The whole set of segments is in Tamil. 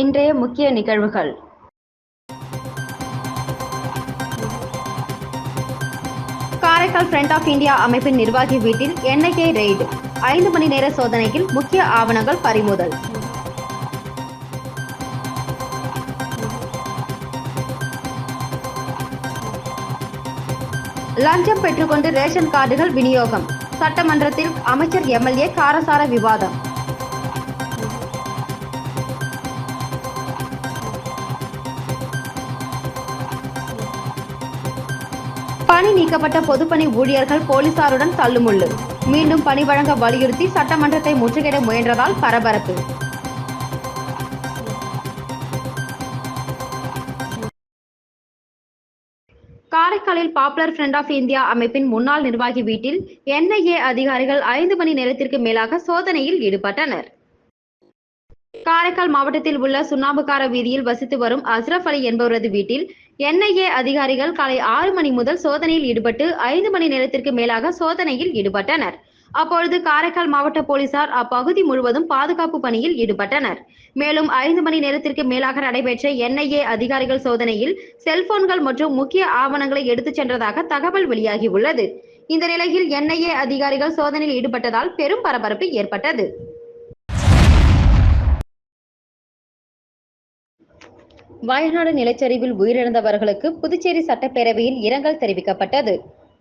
இன்றைய முக்கிய நிகழ்வுகள். காரைக்கால் ஃப்ரண்ட் ஆஃப் இந்தியா அமைப்பின் நிர்வாகி வீட்டில் என்ஐஏ ரெய்டு ஐந்து மணி நேர சோதனையில் முக்கிய ஆவணங்கள் பறிமுதல். லஞ்சம் பெற்றுக்கொண்டு ரேஷன் கார்டுகள் விநியோகம். சட்டமன்றத்தில் அமைச்சர் எம்எல்ஏ காரசார விவாதம். பணி நீக்கப்பட்ட பொதுப்பணி ஊழியர்கள் போலீசாருடன் தள்ளுமுள்ளு. மீண்டும் பணி வழங்க வலியுறுத்தி சட்டமன்றத்தை முற்றுகையிட முயன்றதால் பரபரப்பு. காரைக்காலில் பாப்புலர் ஃப்ரண்ட் ஆஃப் இந்தியா அமைப்பின் முன்னாள் நிர்வாகி வீட்டில் என்ஐஏ அதிகாரிகள் ஐந்து மணி நேரத்திற்கு மேலாக சோதனையில் ஈடுபட்டனர். காரைக்கால் மாவட்டத்தில் உள்ள சுண்ணாம்புக்கார வீதியில் வசித்து வரும் அஸ்ரப் அலி என்பவரது வீட்டில் என்ஐஏ அதிகாரிகள் காலை ஆறு மணி முதல் சோதனையில் ஈடுபட்டு ஐந்து மணி நேரத்திற்கு மேலாக சோதனையில் ஈடுபட்டனர். அப்பொழுது காரைக்கால் மாவட்ட போலீசார் அப்பகுதி முழுவதும் பாதுகாப்பு பணியில் ஈடுபட்டனர். மேலும் ஐந்து மணி நேரத்திற்கு மேலாக நடைபெற்ற என்ஐஏ அதிகாரிகள் சோதனையில் செல்போன்கள் மற்றும் முக்கிய ஆவணங்களை எடுத்துச் சென்றதாக தகவல் வெளியாகியுள்ளது இந்த நிலையில் என்ஐஏ அதிகாரிகள் சோதனையில் ஈடுபட்டதால் பெரும் பரபரப்பு ஏற்பட்டது. வயநாடு நிலச்சரிவில் உயிரிழந்தவர்களுக்கு புதுச்சேரி சட்டப்பேரவையில் இரங்கல் தெரிவிக்கப்பட்டது.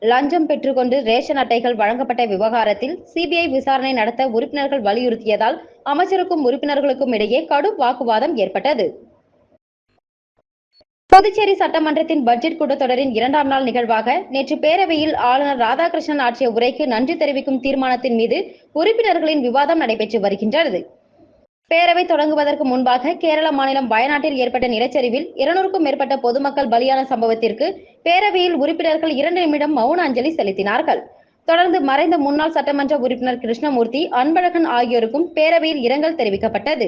லஞ்சம் பெற்றுக்கொண்டு ரேஷன் அட்டைகள் வழங்கப்பட்ட விவகாரத்தில் சிபிஐ விசாரணை நடத்த உறுப்பினர்கள் வலியுறுத்தியதால் அமைச்சருக்கும் உறுப்பினர்களுக்கும் இடையே கடும் வாக்குவாதம் ஏற்பட்டது. புதுச்சேரி சட்டமன்றத்தின் பட்ஜெட் கூட்டத்தொடரின் இரண்டாம் நாள் நிகழ்வாக நேற்று பேரவையில் ஆளுநர் ராதாகிருஷ்ணன் ஆற்றிய உரைக்கு நன்றி தெரிவிக்கும் தீர்மானத்தின் மீது உறுப்பினர்களின் விவாதம் நடைபெற்று வருகின்றது. பேரவை தொடங்குவதற்கு முன்பாக கேரள மாநிலம் வயநாட்டில் ஏற்பட்ட நிலச்சரிவில் இருநூறுக்கும் மேற்பட்ட பொதுமக்கள் பலியான சம்பவத்திற்கு பேரவையில் உறுப்பினர்கள் இரண்டு நிமிடம் மௌன அஞ்சலி செலுத்தினார்கள். தொடர்ந்து மறைந்த முன்னாள் சட்டமன்ற உறுப்பினர் கிருஷ்ணமூர்த்தி அன்பழகன் ஆகியோருக்கும் பேரவையில் இரங்கல் தெரிவிக்கப்பட்டது.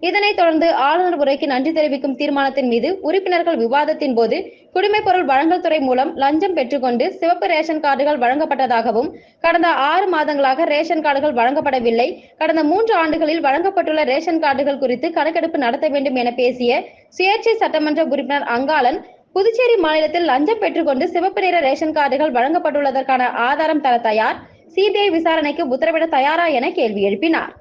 இதனைத் தொடர்ந்து ஆளுநர் உரைக்கு நன்றி தெரிவிக்கும் தீர்மானத்தின் மீது உறுப்பினர்கள் விவாதத்தின் போது குடிமைப் பொருள் வழங்கல் துறை மூலம் லஞ்சம் பெற்றுக்கொண்டு சிவப்பு ரேஷன் கார்டுகள் வழங்கப்பட்டதாகவும் கடந்த ஆறு மாதங்களாக ரேஷன் கார்டுகள் வழங்கப்படவில்லை. கடந்த மூன்று ஆண்டுகளில் வழங்கப்பட்டுள்ள ரேஷன் கார்டுகள் குறித்து கணக்கெடுப்பு நடத்த வேண்டும் என பேசிய சுயேட்சை சட்டமன்ற உறுப்பினர் அங்காளன் புதுச்சேரி மாநிலத்தில் லஞ்சம் பெற்றுக்கொண்டு சிவப்பு நிற ரேஷன் கார்டுகள் வழங்கப்பட்டுள்ளதற்கான ஆதாரம் தர தயார். சிபிஐ விசாரணைக்கு உத்தரவிட தயாரா என கேள்வி எழுப்பினார்.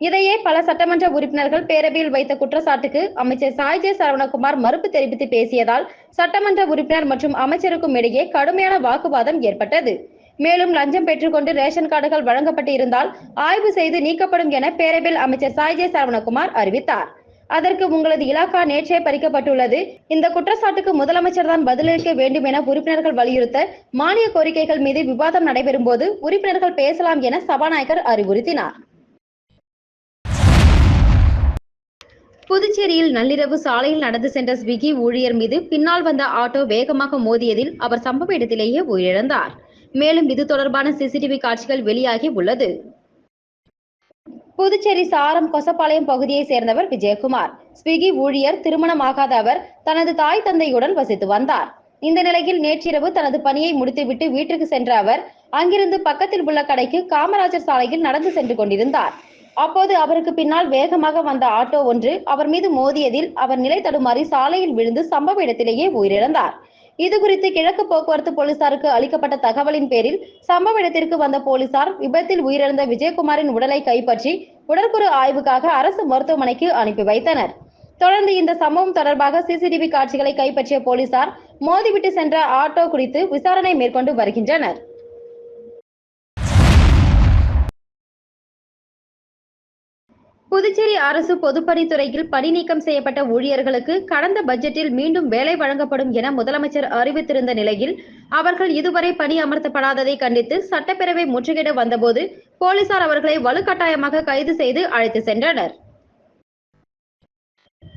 இதையே பல சட்டமன்ற உறுப்பினர்கள் பேரவையில் வைத்த குற்றச்சாட்டுக்கு அமைச்சர் சாய்ஜே சரவணகுமார் மறுப்பு தெரிவித்து பேசியதால் சட்டமன்ற உறுப்பினர் மற்றும் அமைச்சருக்கும் இடையே கடுமையான வாக்குவாதம் ஏற்பட்டது. மேலும் லஞ்சம் பெற்றுக்கொண்டு ரேஷன் கார்டுகள் வழங்கப்பட்டு இருந்தால் ஆய்வு செய்து நீக்கப்படும் என பேரவையில் அமைச்சர் சாய்ஜே சரவணகுமார் அறிவித்தார். அதற்கு உங்களது இலாக்கா நேற்றே பறிக்கப்பட்டுள்ளது. இந்த குற்றச்சாட்டுக்கு முதலமைச்சர் தான் பதிலளிக்க வேண்டும் என உறுப்பினர்கள் வலியுறுத்த மானிய கோரிக்கைகள் மீது விவாதம் நடைபெறும் போது உறுப்பினர்கள் பேசலாம் என சபாநாயகர் அறிவுறுத்தினார். புதுச்சேரியில் நள்ளிரவு சாலையில் நடந்து சென்ற ஸ்விக்கி ஊழியர் மீது பின்னால் வந்த ஆட்டோ வேகமாக மோதியதில் அவர் சம்பவ இடத்திலேயே உயிரிழந்தார். மேலும் இது தொடர்பான சிசிடிவி காட்சிகள் வெளியாகி உள்ளது. புதுச்சேரி சாரம் கொசப்பாளையம் பகுதியை சேர்ந்தவர் விஜயகுமார். ஸ்விக்கி ஊழியர் திருமணமாகாத அவர் தனது தாய் தந்தையுடன் வசித்து வந்தார். இந்த நிலையில் நேற்றிரவு தனது பணியை முடித்துவிட்டு வீட்டிற்கு சென்ற அவர் அங்கிருந்து பக்கத்தில் உள்ள கடைக்கு காமராஜர் சாலையில் நடந்து சென்று கொண்டிருந்தார். அப்போது அவருக்கு பின்னால் வேகமாக வந்த ஆட்டோ ஒன்று அவர் மீது மோதியதில் அவர் நிலை தடுமாறி சாலையில் விழுந்து சம்பவ இடத்திலேயே உயிரிழந்தார். இதுகுறித்து கிழக்கு போக்குவரத்து போலீசாருக்கு அளிக்கப்பட்ட தகவலின் பேரில் சம்பவ இடத்திற்கு வந்த போலீசார் விபத்தில் உயிரிழந்த விஜயகுமாரின் உடலை கைப்பற்றி உடற்குறு ஆய்வுக்காக அரசு மருத்துவமனைக்கு அனுப்பி வைத்தனர். தொடர்ந்து இந்த சம்பவம் தொடர்பாக சிசிடிவி காட்சிகளை கைப்பற்றிய போலீசார் மோதிவிட்டு சென்ற ஆட்டோ குறித்து விசாரணை மேற்கொண்டு வருகின்றனர். புதுச்சேரி அரசு பொதுப்பணித்துறையில் பணி நீக்கம் செய்யப்பட்ட ஊழியர்களுக்கு கடந்த பட்ஜெட்டில் மீண்டும் வேலை வழங்கப்படும் என முதலமைச்சர் அறிவித்திருந்த நிலையில் அவர்கள் இதுவரை பணி அமர்த்தப்படாததை கண்டித்து சட்டப்பேரவை முற்றுகையிட வந்தபோது போலீசார் அவர்களை வலுக்கட்டாயமாக கைது செய்து அழைத்து சென்றனர்.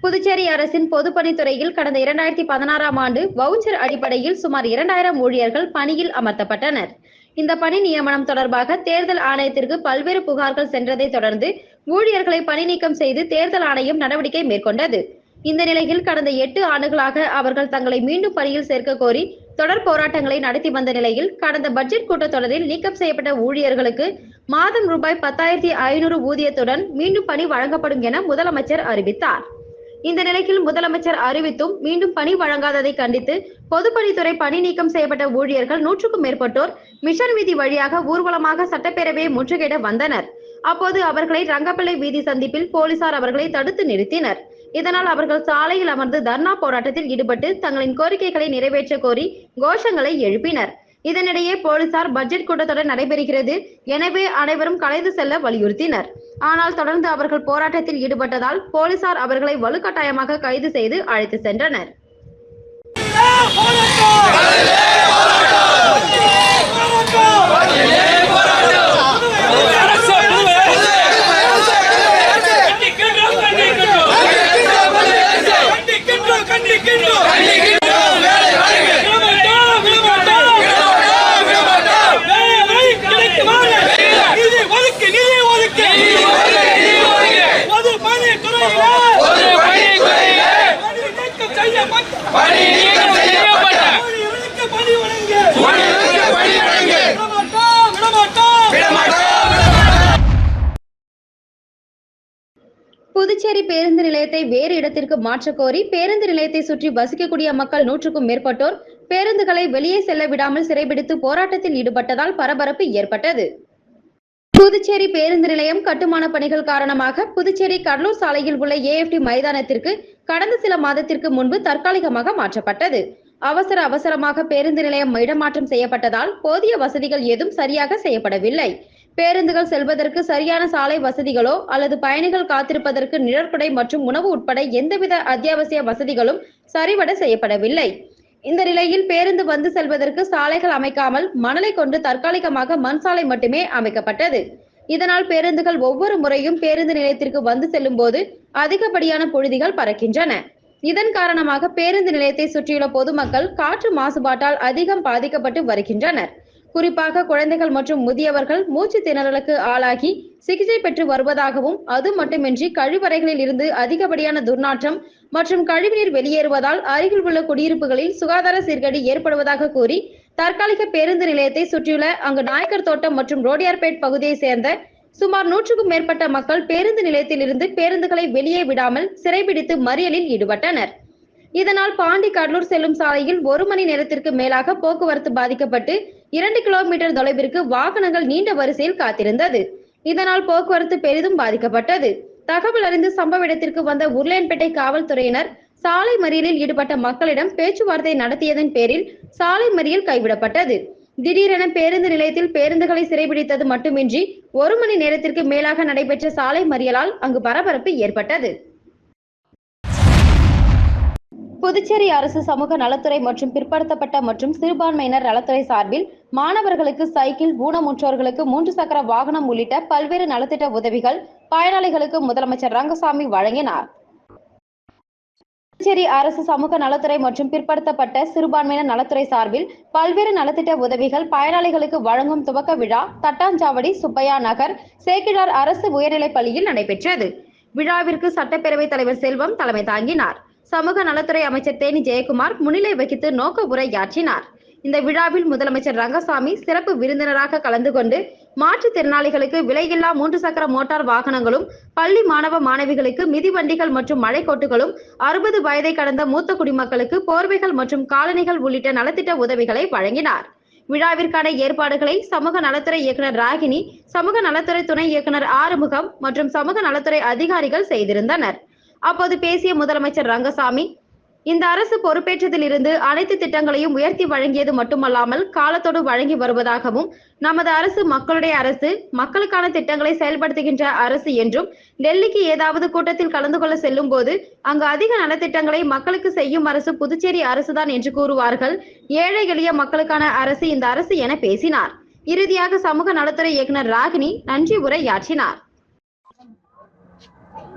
புதுச்சேரி அரசின் பொதுப்பணித்துறையில் கடந்த இரண்டாயிரத்தி பதினாறாம் ஆண்டு வவுச்சர் அடிப்படையில் சுமார் இரண்டாயிரம் ஊழியர்கள் பணியில் அமர்த்தப்பட்டனர். இந்த பணி நியமனம் தொடர்பாக தேர்தல் ஆணையத்திற்கு பல்வேறு புகார்கள் சென்றதை தொடர்ந்து ஊழியர்களை பணி நீக்கம் செய்து தேர்தல் ஆணையம் நடவடிக்கை மேற்கொண்டது. இந்த நிலையில் கடந்த எட்டு ஆண்டுகளாக அவர்கள் தங்களை மீண்டும் பணியில் சேர்க்க கோரி தொடர் போராட்டங்களை நடத்தி வந்த நிலையில் கடந்த பட்ஜெட் கூட்டத்தொடரில் நீக்கம் செய்யப்பட்ட ஊழியர்களுக்கு மாதம் ரூபாய் பத்தாயிரத்தி ஐநூறு ஊதியத்துடன் மீண்டும் பணி வழங்கப்படும் என முதலமைச்சர் அறிவித்தார். இந்த நிலையில் முதலமைச்சர் அறிவித்தும் மீண்டும் பணி வழங்காததை கண்டித்து பொதுப்பணித்துறை பணி நீக்கம் செய்யப்பட்ட ஊழியர்கள் நூற்றுக்கும் மேற்பட்டோர் மிஷன் வீதி வழியாக ஊர்வலமாக சட்டப்பேரவையை முற்றுகையிட வந்தனர். அப்போது அவர்களை ரங்கப்பிள்ளை வீதி சந்திப்பில் போலீசார் அவர்களை தடுத்து நிறுத்தினர். இதனால் அவர்கள் சாலையில் அமர்ந்து தர்ணா போராட்டத்தில் ஈடுபட்டு தங்களின் கோரிக்கைகளை நிறைவேற்ற கோரி கோஷங்களை எழுப்பினர். இதனிடையே போலீசார் பட்ஜெட் கூட்டத்தொடர் நடைபெறுகிறது எனவே அனைவரும் கலைந்து செல்ல வலியுறுத்தினர். ஆனால் தொடர்ந்து அவர்கள் போராட்டத்தில் ஈடுபட்டதால் போலீசார் அவர்களை வலுக்கட்டாயமாக கைது செய்து அழைத்து சென்றனர் கண்டிக்கின்றோம் கண்டிக்கின்றோம் வேலை கிடைக்குமாறு நிதி ஒதுக்கு நிதி ஒதுக்கு பொது பணித்துறையிலே பணி நீக்கம் செய்யப்பட்ட பணி நீக்கம் செய்யப்பட்ட ஊழியர்களுக்கு பணி வழங்கு விடமாட்டோம் விடமாட்டோம் புதுச்சேரி பேருந்துகளை வேறு இடத்திற்கு மாற்றக் கோரி பேருந்து நிலையத்தை சுற்றி வசிக்கக்கூடிய மக்கள் நூற்றுக்கும் மேற்பட்டோர் பேருந்துகளை வெளியே செல்ல விடாமல் சிறைபிடித்து போராட்டத்தில் ஈடுபட்டதால் பரபரப்பு ஏற்பட்டது. புதுச்சேரி பேருந்து நிலையம் கட்டுமான பணிகள் காரணமாக புதுச்சேரி கடலூர் சாலையில் உள்ள ஏஎஃப்டி மைதானத்திற்கு கடந்த சில மாதத்திற்கு முன்பு தற்காலிகமாக மாற்றப்பட்டது. அவசர அவசரமாக பேருந்து நிலையம் இடமாற்றம் செய்யப்பட்டதால் போதிய வசதிகள் ஏதும் சரியாக செய்யப்படவில்லை. பேருந்துகள் செல்வதற்கு சரியான சாலை வசதிகளோ அல்லது பயணிகள் காத்திருப்பதற்கு நிழற்குடை மற்றும் உணவு உட்பட எந்தவித அத்தியாவசிய வசதிகளும் சரிவட செய்யப்படவில்லை. இந்த நிலையில் பேருந்து வந்து செல்வதற்கு சாலைகள் அமைக்காமல் மணலை கொண்டு தற்காலிகமாக மண் சாலை மட்டுமே அமைக்கப்பட்டது. இதனால் பேருந்துகள் ஒவ்வொரு முறையும் பேருந்து நிலையத்திற்கு வந்து செல்லும் போது அதிகப்படியான புழுதிகள் பறக்கின்றன. இதன் காரணமாக பேருந்து நிலையத்தை சுற்றியுள்ள பொதுமக்கள் காற்று மாசுபாட்டால் அதிகம் பாதிக்கப்பட்டு வருகின்றனர். குறிப்பாக குழந்தைகள் மற்றும் முதியவர்கள் மூச்சு திணறலுக்கு ஆளாகி சிகிச்சை பெற்று வருவதாகவும் அது மட்டுமின்றி கழிவறைகளில் இருந்து அதிகப்படியான துர்நாற்றம் மற்றும் கழிவுநீர் வெளியேறுவதால் அருகில் உள்ள குடியிருப்புகளில் சுகாதார சீர்கேடு ஏற்படுவதாக கூறி தற்காலிக பேருந்து நிலையத்தை சுற்றியுள்ள அங்கு நாயக்கர் தோட்டம் மற்றும் ரோடியார்பேட் பகுதியை சேர்ந்த சுமார் நூற்றுக்கும் மேற்பட்ட மக்கள் பேருந்து நிலையத்தில் இருந்து பேருந்துகளை வெளியே விடாமல் சிறைபிடித்து மறியலில் ஈடுபட்டனர். இதனால் பாண்டி கடலூர் செல்லும் சாலையில் ஒரு மணி நேரத்திற்கு மேலாக போக்குவரத்து பாதிக்கப்பட்டு இரண்டு கிலோமீட்டர் தொலைவிற்கு வாகனங்கள் நீண்ட வரிசையில் காத்திருந்தது. இதனால் போக்குவரத்து பெரிதும் பாதிக்கப்பட்டது. தகவல் அறிந்து சம்பவ இடத்திற்கு வந்த உருளையன்பேட்டை காவல்துறையினர் சாலை மறியலில் ஈடுபட்ட மக்களிடம் பேச்சுவார்த்தை நடத்தியதன் பேரில் சாலை மறியல் கைவிடப்பட்டது. திடீரென பேருந்து நிலையத்தில் பேருந்துகளை சிறைபிடித்தது மட்டுமின்றி ஒரு மணி நேரத்திற்கு மேலாக நடைபெற்ற சாலை மறியலால் அங்கு பரபரப்பு ஏற்பட்டது. புதுச்சேரி அரசு சமூக நலத்துறை மற்றும் பிற்படுத்தப்பட்ட மற்றும் சிறுபான்மையினர் நலத்துறை சார்பில் மாணவர்களுக்கு சைக்கிள் ஊனமுற்றோர்களுக்கு மூன்று சக்கர வாகனம் உள்ளிட்ட பல்வேறு நலத்திட்ட உதவிகள் பயனாளிகளுக்கு முதலமைச்சர் ரங்கசாமி வழங்கினார். புதுச்சேரி அரசு சமூக நலத்துறை மற்றும் பிற்படுத்தப்பட்ட சிறுபான்மையினர் நலத்துறை சார்பில் பல்வேறு நலத்திட்ட உதவிகள் பயனாளிகளுக்கு வழங்கும் துவக்க விழா தட்டாஞ்சாவடி சுப்பையா நகர் சேக்கிழார் அரசு உயர்நிலைப் பள்ளியில் நடைபெற்றது. விழாவிற்கு சட்டப்பேரவைத் தலைவர் செல்வம் தலைமை தாங்கினார். சமூக நலத்துறை அமைச்சர் தேனி ஜெயக்குமார் முன்னிலை வகித்து நோக்க உரையாற்றினார். இந்த விழாவில் முதலமைச்சர் ரங்கசாமி சிறப்பு விருந்தினராக கலந்து கொண்டு மாற்றுத்திறனாளிகளுக்கு விலையில்லா மூன்று சக்கர மோட்டார் வாகனங்களும் பள்ளி மாணவ மாணவிகளுக்கு மிதிவண்டிகள் மற்றும் மழைக்கோட்டுகளும் அறுபது வயதை கடந்த மூத்த குடிமக்களுக்கு போர்வைகள் மற்றும் காலணிகள் உள்ளிட்ட நலத்திட்ட உதவிகளை வழங்கினார். விழாவிற்கான ஏற்பாடுகளை சமூக நலத்துறை இயக்குனர் ராகினி சமூக நலத்துறை துணை இயக்குனர் ஆறுமுகம் மற்றும் சமூக நலத்துறை அதிகாரிகள் செய்திருந்தனர். அப்போது பேசிய முதலமைச்சர் ரங்கசாமி இந்த அரசு பொறுப்பேற்றதிலிருந்து அனைத்து திட்டங்களையும் உயர்த்தி வழங்கியது மட்டுமல்லாமல் காலத்தோடு வழங்கி வருவதாகவும் நமது அரசு மக்களுடைய அரசு மக்களுக்கான திட்டங்களை செயல்படுத்துகின்ற அரசு என்றும் டெல்லிக்கு ஏதாவது கூட்டத்தில் கலந்து கொள்ள செல்லும் போது அங்கு அதிக நலத்திட்டங்களை மக்களுக்கு செய்யும் அரசு புதுச்சேரி அரசுதான் என்று கூறுவார்கள். ஏழை எளிய மக்களுக்கான அரசு இந்த அரசு என பேசினார். இறுதியாக சமூக நலத்துறை இயக்குனர் ராகினி நன்றி உரையாற்றினார்.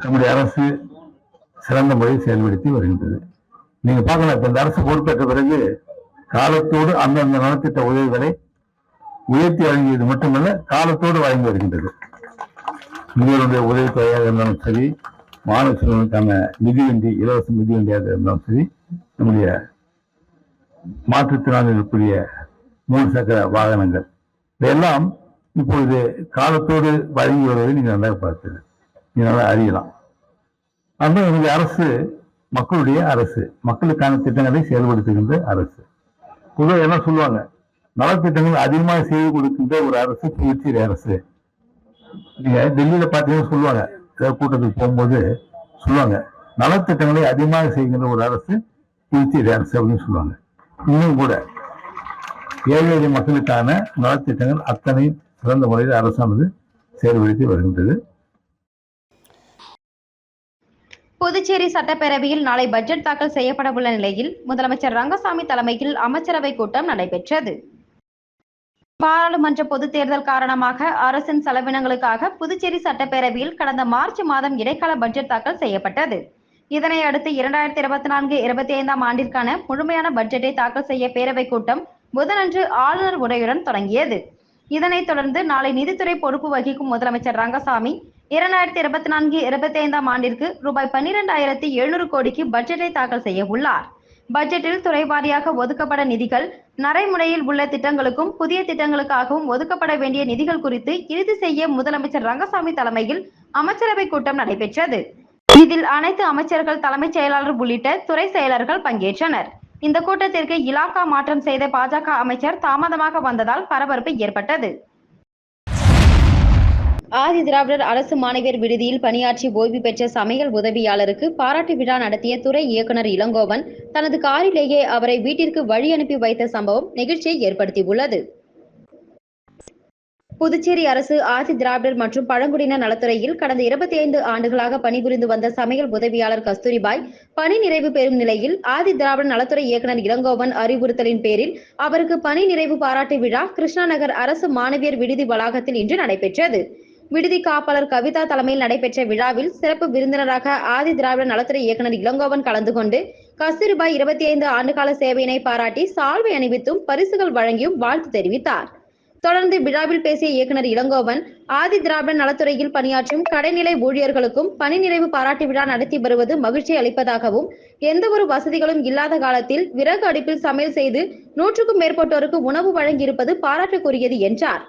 நம்முடைய அரசு சிறந்த முறையில் செயல்படுத்தி வருகின்றது. நீங்க பார்க்கலாம் இப்ப இந்த அரசு பொறுப்பேற்ற பிறகு காலத்தோடு அந்தந்த நலத்திட்ட உதவிகளை உயர்த்தி வழங்கியது மட்டுமல்ல காலத்தோடு வழங்கி வருகின்றது. இந்தியருடைய உதவித்தொகையாக இருந்தாலும் சரி மாணவ செல்வனுக்கான மிதிவண்டி இலவச மிதிவண்டியாக இருந்தாலும் சரி நம்முடைய மாற்றுத்திறனாளிகளுக்குரிய மூணு சக்கர வாகனங்கள் இதெல்லாம் இப்பொழுது காலத்தோடு வழங்கி வருவதை நீங்கள் நன்றாக பார்த்தது நல்லா அறியலாம். அந்த இந்த அரசு மக்களுடைய அரசு மக்களுக்கான திட்டங்களை செயல்படுத்துகின்ற அரசு. பொதுவாக என்ன சொல்லுவாங்க? நலத்திட்டங்கள் அதிகமாக செய்து கொடுக்கின்ற ஒரு அரசு புதுச்சேரி அரசு. நீங்க டெல்லியில பார்த்தீங்கன்னா சொல்லுவாங்க. ஏதாவது கூட்டத்துக்கு போகும்போது சொல்லுவாங்க நலத்திட்டங்களை அதிகமாக செய்கின்ற ஒரு அரசு புதுச்சேரி அரசு அப்படின்னு சொல்லுவாங்க. இன்னும் கூட ஏழை எளிய மக்களுக்கான நலத்திட்டங்கள் அத்தனை சிறந்த முறையில் அரசானது செயல்படுத்தி வருகின்றது. புதுச்சேரி சட்டப்பேரவையில் நாளை பட்ஜெட் தாக்கல் செய்யப்படவுள்ள நிலையில் முதலமைச்சர் ரங்கசாமி தலைமையில் அமைச்சரவை கூட்டம் நடைபெற்றது. பாராளுமன்ற பொதுத் தேர்தல் காரணமாக அரசின் செலவினங்களுக்காக புதுச்சேரி சட்டப்பேரவையில் கடந்த மார்ச் மாதம் இடைக்கால பட்ஜெட் தாக்கல் செய்யப்பட்டது. இதனை அடுத்து இரண்டாயிரத்தி இருபத்தி நான்கு இருபத்தி ஐந்தாம் ஆண்டிற்கான முழுமையான பட்ஜெட்டை தாக்கல் செய்ய பேரவைக் கூட்டம் புதனன்று ஆளுநர் உரையுடன் தொடங்கியது. இதனைத் தொடர்ந்து நாளை நிதித்துறை பொறுப்பு வகிக்கும் முதலமைச்சர் ரங்கசாமி இரண்டாயிரத்தி இருபத்தி நான்கு இருபத்தி ஐந்தாம் ஆண்டிற்கு ரூபாய் பன்னிரெண்டாயிரத்தி எழுநூறு கோடிக்கு பட்ஜெட்டை தாக்கல் செய்ய உள்ளார். பட்ஜெட்டில் துறை வாரியாக ஒதுக்கப்பட நிதிகள் நடைமுறையில் உள்ள திட்டங்களுக்கும் புதிய திட்டங்களுக்காகவும் ஒதுக்கப்பட வேண்டிய நிதிகள் குறித்து இறுதி செய்ய முதலமைச்சர் ரங்கசாமி தலைமையில் அமைச்சரவை கூட்டம் நடைபெற்றது. இதில் அனைத்து அமைச்சர்கள் தலைமைச் செயலாளர் உள்ளிட்ட துறை செயலர்கள் பங்கேற்றனர். இந்த கூட்டத்திற்கு இலாகா மாற்றம் செய்த பாஜக அமைச்சர் தாமதமாக வந்ததால் பரபரப்பு ஏற்பட்டது. ஆதி திராவிடர் அரசு மாணவியர் விடுதியில் பணியாற்றி ஓய்வு பெற்ற சமையல் உதவியாளருக்கு பாராட்டு விழா நடத்திய துறை இயக்குனர் இளங்கோவன் தனது காரிலேயே அவரை வீட்டிற்கு வழி அனுப்பி வைத்த சம்பவம் நெகிழ்ச்சியை ஏற்படுத்தியுள்ளது. புதுச்சேரி அரசு ஆதி திராவிடர் மற்றும் பழங்குடியினர் நலத்துறையில் கடந்த இருபத்தி ஐந்து ஆண்டுகளாக பணிபுரிந்து வந்த சமையல் உதவியாளர் கஸ்தூரிபாய் பணி நிறைவு பெறும் நிலையில் ஆதி திராவிடர் நலத்துறை இயக்குனர் இளங்கோவன் அறிவுறுத்தலின் பேரில் அவருக்கு பணி நிறைவு பாராட்டு விழா கிருஷ்ணா நகர் அரசு மாணவியர் விடுதி வளாகத்தில் இன்று நடைபெற்றது. விடுதி காப்பாளர் கவிதா தலைமையில் நடைபெற்ற விழாவில் சிறப்பு விருந்தினராக ஆதி திராவிட நலத்துறை இயக்குனர் இளங்கோவன் கலந்து கொண்டு கஸ்தூரிபாய் இருபத்தி ஐந்து ஆண்டுகால சேவையினை பாராட்டி சால்வை அணிவித்தும் பரிசுகள் வழங்கியும் வாழ்த்து தெரிவித்தார். தொடர்ந்து விழாவில் பேசிய இயக்குனர் இளங்கோவன் ஆதி திராவிட நலத்துறையில் பணியாற்றும் கடைநிலை ஊழியர்களுக்கும் பணி நிறைவு பாராட்டு விழா நடத்தி வருவது மகிழ்ச்சி அளிப்பதாகவும் எந்த ஒரு வசதிகளும் இல்லாத காலத்தில் விறகு அடுப்பில் சமையல் செய்து நூற்றுக்கும் மேற்பட்டோருக்கு உணவு வழங்கியிருப்பது பாராட்டுக்குரியது என்றார்.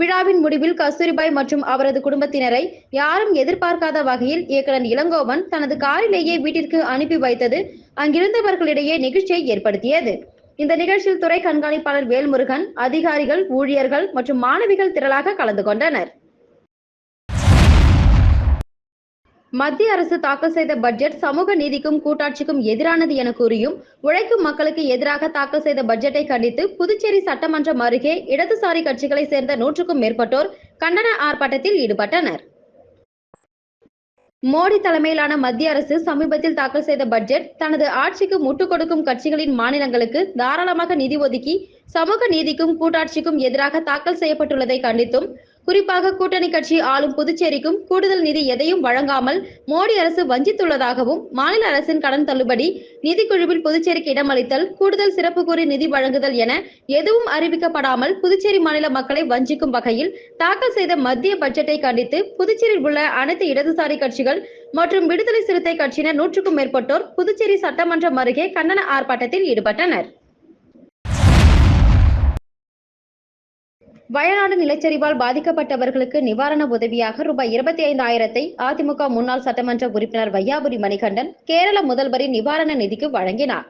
விழாவின் முடிவில் கஸ்தூரிபாய் மற்றும் அவரது குடும்பத்தினரை யாரும் எதிர்பார்க்காத வகையில் இயக்குனர் இளங்கோவன் தனது காரிலேயே வீட்டிற்கு அனுப்பி வைத்தது அங்கிருந்தவர்களிடையே நிகழ்ச்சியை ஏற்படுத்தியது. இந்த நிகழ்ச்சியில் துறை கண்காணிப்பாளர் வேல்முருகன் அதிகாரிகள் ஊழியர்கள் மற்றும் மாணவிகள் திரளாக கலந்து கொண்டனர். மத்திய அரசு தாக்கல் செய்த பட்ஜெட் சமூக நீதிக்கும் கூட்டாட்சிக்கும் எதிரானது என கூறியும் உழைக்கும் மக்களுக்கு எதிராக தாக்கல் செய்த பட்ஜெட்டை கண்டித்து புதுச்சேரி சட்டமன்றம் அருகே இடதுசாரி கட்சிகளைச் சேர்ந்த நூற்றுக்கும் மேற்பட்டோர் கண்டன ஆர்ப்பாட்டத்தில் ஈடுபட்டனர். மோடி தலைமையிலான மத்திய அரசு சமீபத்தில் தாக்கல் செய்த பட்ஜெட் தனது ஆட்சிக்கு முட்டுக் கொடுக்கும் கட்சிகளின் மாநிலங்களுக்கு தாராளமாக நிதி ஒதுக்கி சமூக நீதிக்கும் கூட்டாட்சிக்கும் எதிராக தாக்கல் செய்யப்பட்டுள்ளதை கண்டித்தும் குறிப்பாக கூட்டணி கட்சி ஆளும் புதுச்சேரிக்கும் கூடுதல் நிதி எதையும் வழங்காமல் மோடி அரசு வஞ்சித்துள்ளதாகவும் மாநில அரசின் கடன் தள்ளுபடி நிதிக்குழுவில் புதுச்சேரிக்கு இடமளித்தல் கூடுதல் சிறப்பு கூறி நிதி வழங்குதல் என எதுவும் அறிவிக்கப்படாமல் புதுச்சேரி மாநில மக்களை வஞ்சிக்கும் வகையில் தாக்கல் செய்த மத்திய பட்ஜெட்டை கண்டித்து புதுச்சேரியில் உள்ள அனைத்து இடதுசாரி கட்சிகள் மற்றும் விடுதலை சிறுத்தை கட்சியினர் நூற்றுக்கும் மேற்பட்டோர் புதுச்சேரி சட்டமன்றம் அருகே கண்டன ஆர்ப்பாட்டத்தில் ஈடுபட்டனர். வயநாடு நிலச்சரிவால் பாதிக்கப்பட்டவர்களுக்கு நிவாரண உதவியாக ரூபாய் இருபத்தி ஐந்தாயிரத்தை அதிமுக முன்னாள் சட்டமன்ற உறுப்பினர் வையாபுரி மணிகண்டன் கேரள முதல்வரின் நிவாரண நிதிக்கு வழங்கினார்.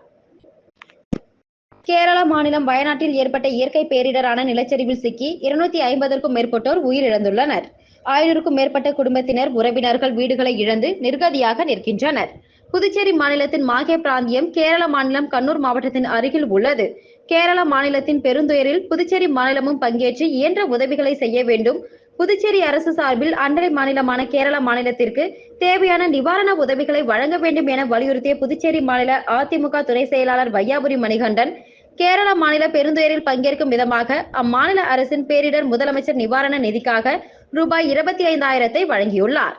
கேரள மாநிலம் வயநாட்டில் ஏற்பட்ட இயற்கை பேரிடரான நிலச்சரிவில் சிக்கி இருநூத்தி ஐம்பதற்கும் மேற்பட்டோர் உயிரிழந்துள்ளனர். ஆயிரக்கும் மேற்பட்ட குடும்பத்தினர் உறவினர்கள் வீடுகளை இழந்து நிர்கதியாக நிற்கின்றனர். புதுச்சேரி மாநிலத்தின் மாகே பிராந்தியம் கேரள மாநிலம் கண்ணூர் மாவட்டத்தின் அருகில் உள்ளது. கேரள மாநிலத்தின் பெருந்துயரில் புதுச்சேரி மாநிலமும் பங்கேற்று இயன்ற உதவிகளை செய்ய வேண்டும். புதுச்சேரி அரசு சார்பில் அண்டை மாநிலமான கேரள மாநிலத்திற்கு தேவையான நிவாரண உதவிகளை வழங்க வேண்டும் என வலியுறுத்திய புதுச்சேரி மாநில அதிமுக துணை செயலாளர் வையாபுரி மணிகண்டன் கேரள மாநில பெருந்துயரில் பங்கேற்கும் விதமாக அம்மாநில அரசின் பேரிடர் முதலமைச்சர் நிவாரண நிதிக்காக ரூபாய் இருபத்தி ஐந்தாயிரத்தை வழங்கியுள்ளார்.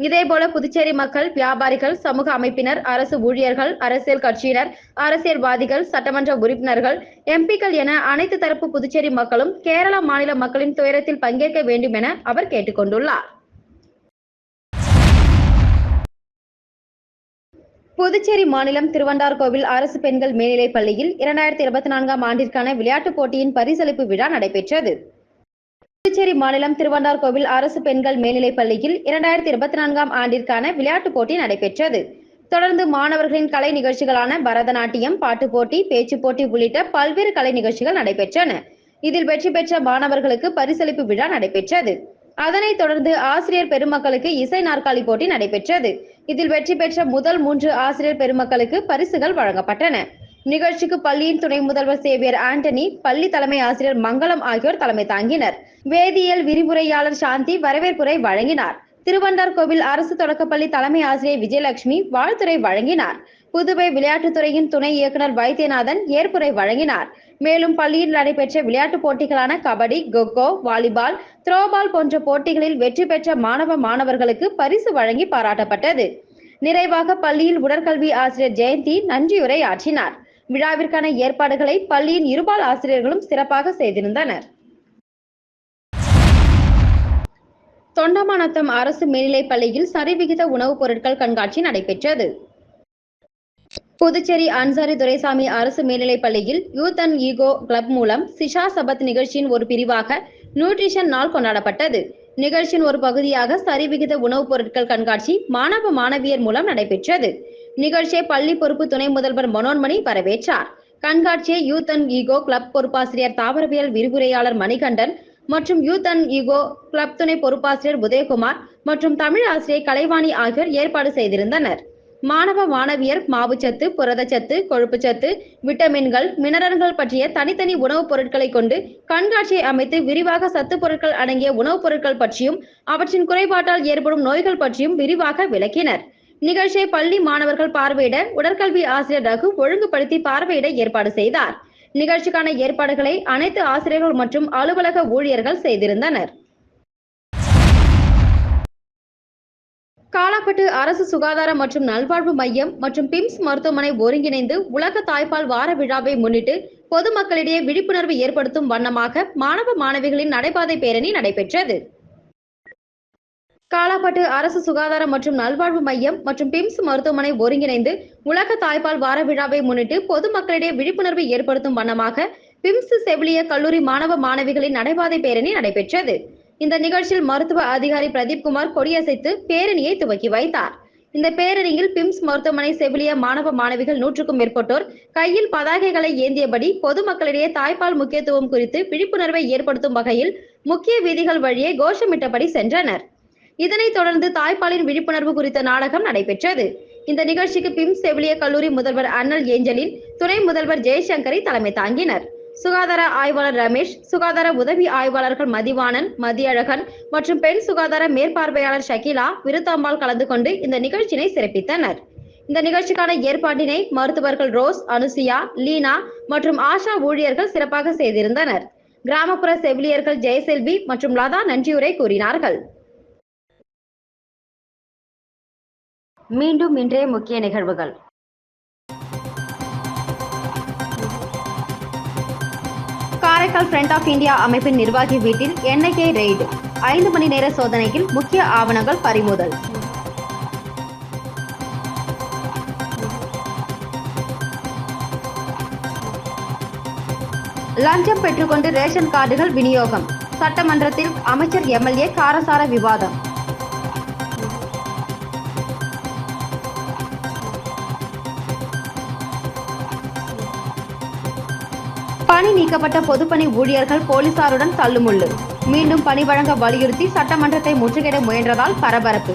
இதேபோல புதுச்சேரி மக்கள் வியாபாரிகள் சமூக அமைப்பினர் அரசு ஊழியர்கள் அரசியல் கட்சியினர் அரசியல்வாதிகள் சட்டமன்ற உறுப்பினர்கள் எம்பிக்கள் என அனைத்து தரப்பு புதுச்சேரி மக்களும் கேரள மாநில மக்களின் துயரத்தில் பங்கேற்க வேண்டும் என அவர் கேட்டுக்கொண்டுள்ளார். புதுச்சேரி மாநிலம் திருவண்டார்கோவில் அரசு பெண்கள் மேல்நிலைப் பள்ளியில் இரண்டாயிரத்தி இருபத்தி நான்காம் ஆண்டிற்கான விளையாட்டுப் போட்டியின் பரிசளிப்பு விழா நடைபெற்றது. புதுச்சேரி மாநிலம் திருவண்டார்கோவில் அரசு பெண்கள் மேல்நிலைப் பள்ளியில் இரண்டாயிரத்தி இருபத்தி நான்காம் ஆண்டிற்கான விளையாட்டுப் போட்டி நடைபெற்றது. தொடர்ந்து மாணவர்களின் கலை நிகழ்ச்சிகளான பரதநாட்டியம் பாட்டுப் போட்டி பேச்சுப் போட்டி உள்ளிட்ட பல்வேறு கலை நிகழ்ச்சிகள் நடைபெற்றன. இதில் வெற்றி பெற்ற மாணவர்களுக்கு பரிசளிப்பு விழா நடைபெற்றது. அதனைத் தொடர்ந்து ஆசிரியர் பெருமக்களுக்கு இசை நாற்காலி போட்டி நடைபெற்றது. இதில் வெற்றி பெற்ற முதல் மூன்று ஆசிரியர் பெருமக்களுக்கு பரிசுகள் வழங்கப்பட்டன. நிகழ்ச்சிக்கு பள்ளியின் துணை முதல்வர் சேவியர் ஆண்டனி பள்ளி தலைமை ஆசிரியர் மங்களம் ஆகியோர் தலைமை தாங்கினர். வேதியியல் விரிவுரையாளர் சாந்தி வரவேற்புரை வழங்கினார். திருவண்டார்கோவில் அரசு தொடக்கப்பள்ளி தலைமை ஆசிரியர் விஜயலட்சுமி வாழ்த்துறை வழங்கினார். புதுவை விளையாட்டுத்துறையின் துணை இயக்குனர் வைத்தியநாதன் ஏற்புரை வழங்கினார். மேலும் பள்ளியில் நடைபெற்ற விளையாட்டுப் போட்டிகளான கபடி கொக்கோ வாலிபால் த்ரோபால் போன்ற போட்டிகளில் வெற்றி பெற்ற மாணவ மாணவர்களுக்கு பரிசு வழங்கி பாராட்டப்பட்டது. நிறைவாக பள்ளியில் உடற்கல்வி ஆசிரியர் ஜெயந்தி நன்றியுரை ஆற்றினார். விழாவிற்கான ஏற்பாடுகளை பள்ளியின் இருபால் ஆசிரியர்களும் சிறப்பாக செய்திருந்தனர். தொண்டமானத்தம் அரசு மேல்நிலைப் பள்ளியில் சரிவிகித உணவுப் பொருட்கள் கண்காட்சி நடைபெற்றது. புதுச்சேரி அன்சாரி துரைசாமி அரசு மேல்நிலைப் பள்ளியில் யூத் அண்ட் ஈகோ கிளப் மூலம் சிஷா சபத் நிகழ்ச்சியின் ஒரு பிரிவாக நியூட்ரிஷன் நாள் கொண்டாடப்பட்டது. நிகழ்ச்சியின் ஒரு பகுதியாக சரிவிகித உணவுப் பொருட்கள் கண்காட்சி மாணவ மாணவியர் மூலம் நடைபெற்றது. நிகழ்ச்சியை பள்ளி பொறுப்பு துணை முதல்வர் மனோன்மணி வரவேற்றார். கண்காட்சியை யூத் அண்ட் ஈகோ கிளப் பொறுப்பாசிரியர் தாவரவியல் விரிவுரையாளர் மணிகண்டன் மற்றும் யூத் அண்ட் ஈகோ கிளப் துணை பொறுப்பாசிரியர் உதயகுமார் மற்றும் தமிழ் ஆசிரியர் கலைவாணி ஆகியோர் ஏற்பாடு செய்திருந்தனர். மாணவ மாணவியர் மாவுச்சத்து புரதச்சத்து கொழுப்புச்சத்து விட்டமின்கள் மினரல்கள் பற்றிய தனித்தனி உணவுப் பொருட்களை கொண்டு கண்காட்சியை அமைத்து விரிவாக சத்து பொருட்கள் அடங்கிய உணவுப் பொருட்கள் பற்றியும் அவற்றின் குறைபாட்டால் ஏற்படும் நோய்கள் பற்றியும் விரிவாக விளக்கினர். நிகழ்ச்சியை பள்ளி மாணவர்கள் பார்வையிட உடற்கல்வி ஆசிரியர் ரகு ஒழுங்குபடுத்தி பார்வையிட ஏற்பாடு செய்தார். நிகழ்ச்சிக்கான ஏற்பாடுகளை அனைத்து ஆசிரியர்கள் மற்றும் அலுவலக ஊழியர்கள் செய்திருந்தனர். காலாப்பட்டு அரசு சுகாதார மற்றும் நல்வாழ்வு மையம் மற்றும் பிம்ஸ் மருத்துவமனை ஒருங்கிணைந்து உலக தாய்ப்பால் வார விழாவை முன்னிட்டு பொதுமக்களிடையே விழிப்புணர்வு ஏற்படுத்தும் வண்ணமாக மாணவ மாணவிகளின் நடைபாதை பேரணி நடைபெற்றது. காலாப்பட்டு அரசு சுகாதார மற்றும் நல்வாழ்வு மையம் மற்றும் பிம்ஸ் மருத்துவமனை ஒருங்கிணைந்து உலக தாய்ப்பால் வார விழாவை முன்னிட்டு பொதுமக்களிடையே விழிப்புணர்வை ஏற்படுத்தும் வண்ணமாக பிம்ஸ் செவிலிய கல்லூரி மாணவ மாணவிகளின் நடைபாதை பேரணி நடைபெற்றது. இந்த நிகழ்ச்சியில் மருத்துவ அதிகாரி பிரதீப்குமார் கொடியசைத்து பேரணியை துவக்கி வைத்தார். இந்த பேரணியில் பிம்ஸ் மருத்துவமனை செவிலிய மாணவ மாணவிகள் நூற்றுக்கும் மேற்பட்டோர் கையில் பதாகைகளை ஏந்தியபடி பொதுமக்களிடையே தாய்ப்பால் முக்கியத்துவம் குறித்து விழிப்புணர்வை ஏற்படுத்தும் வகையில் முக்கிய வீதிகள் வழியே கோஷமிட்டபடி சென்றனர். இதனைத் தொடர்ந்து தாய்ப்பாலின் விழிப்புணர்வு குறித்த நாடகம் நடைபெற்றது. இந்த நிகழ்ச்சிக்கு பிம்ஸ் செவிலிய கல்லூரி முதல்வர் அண்ணல் ஏஞ்சலின் துணை முதல்வர் ஜெய்சங்கரை தலைமை தாங்கினர். சுகாதார ஆய்வாளர் ரமேஷ் சுகாதார உதவி ஆய்வாளர்கள் மதிவாணன் மதியழகன் மற்றும் பெண் சுகாதார மேற்பார்வையாளர் ஷகிலா விருத்தாம்பாள் கலந்து கொண்டு இந்த நிகழ்ச்சியினை சிறப்பித்தனர். இந்த நிகழ்ச்சிக்கான ஏற்பாட்டினை மருத்துவர்கள் ரோஸ் அனுசியா லீனா மற்றும் ஆஷா ஊழியர்கள் சிறப்பாக செய்திருந்தனர். கிராமப்புற செவிலியர்கள் ஜெயசெல்வி மற்றும் லதா நன்றியுரை கூறினார்கள். மீண்டும் இன்றைய முக்கிய நிகழ்வுகள். காரைக்கால் ஃப்ரண்ட் ஆஃப் இந்தியா அமைப்பின் நிர்வாகி வீட்டில் என்ஐஏ ரெய்டு ஐந்து மணி நேர சோதனையில் முக்கிய ஆவணங்கள் பறிமுதல். லஞ்சம் பெற்றுக்கொண்டு ரேஷன் கார்டுகள் விநியோகம். சட்டமன்றத்தில் அமைச்சர் எம்எல்ஏ காரசார விவாதம். பணி நீக்கப்பட்ட பொதுப்பணி ஊழியர்கள் போலீசாருடன் தள்ளுமுள்ளு. மீண்டும் பணி வழங்க வலியுறுத்தி சட்டமன்றத்தை முற்றுகையிட முயன்றதால் பரபரப்பு.